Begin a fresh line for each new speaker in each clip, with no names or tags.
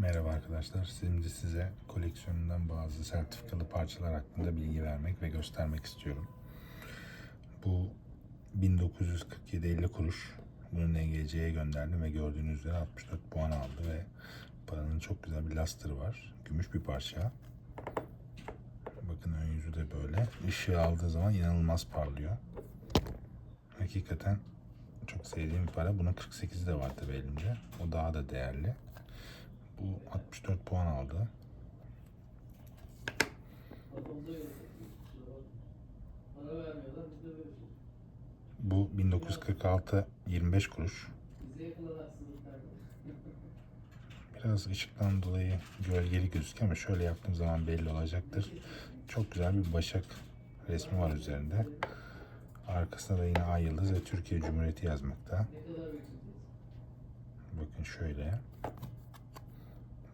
Merhaba arkadaşlar. Şimdi size koleksiyonundan bazı sertifikalı parçalar hakkında bilgi vermek ve göstermek istiyorum. Bu 1947 50 kuruş. Bunu NGC'ye gönderdim ve gördüğünüz üzere 64 puan aldı ve paranın çok güzel bir lastre var. Gümüş bir parça. Bakın ön yüzü de böyle. Işığı aldığı zaman inanılmaz parlıyor. Hakikaten çok sevdiğim para. Bunun 48'i de var tabii elimde. O daha da değerli. Bu 64 puan aldı. Bu 1946 25 kuruş. Biraz ışıktan dolayı gölgeli gözüküyor ama şöyle yaptığım zaman belli olacaktır. Çok güzel bir başak resmi var üzerinde. Arkasında da yine ay yıldız ve Türkiye Cumhuriyeti yazmakta. Bakın şöyle.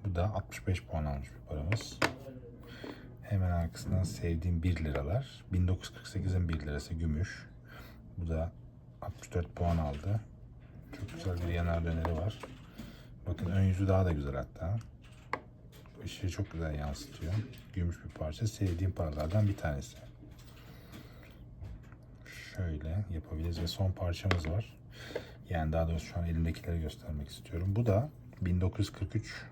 Bu da 65 puan almış bir paramız. Hemen arkasından sevdiğim 1 liralar. 1948'in 1 lirası gümüş. Bu da 64 puan aldı. Çok güzel bir yanar döneri var. Bakın ön yüzü daha da güzel hatta. Işığı çok güzel yansıtıyor. Gümüş bir parça. Sevdiğim paralardan bir tanesi. Şöyle yapabiliriz ve son parçamız var. Yani daha doğrusu şu an elimdekileri göstermek istiyorum. Bu da 1943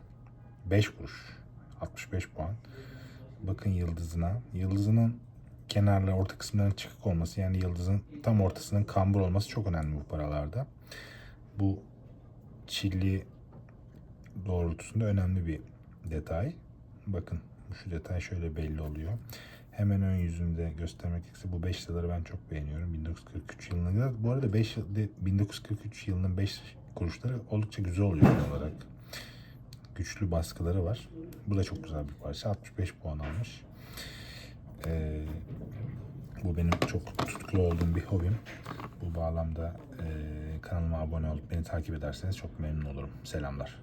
5 kuruş. 65 puan. Bakın yıldızına. Yıldızının kenarları orta kısımların çıkık olması yani yıldızın tam ortasının kambur olması çok önemli bu paralarda. Bu çilli doğrultusunda önemli bir detay. Bakın şu detay şöyle belli oluyor. Hemen ön yüzünde göstermek gerekirse bu 5 liraları ben çok beğeniyorum. 1943 yılında. Bu arada 5 1943 yılının 5 kuruşları oldukça güzel oluyor olarak. Güçlü baskıları var. Bu da çok güzel bir parça. 65 puan almış. Ee, bu benim çok tutkulu olduğum bir hobim. Bu bağlamda e, kanalıma abone olup beni takip ederseniz çok memnun olurum. Selamlar.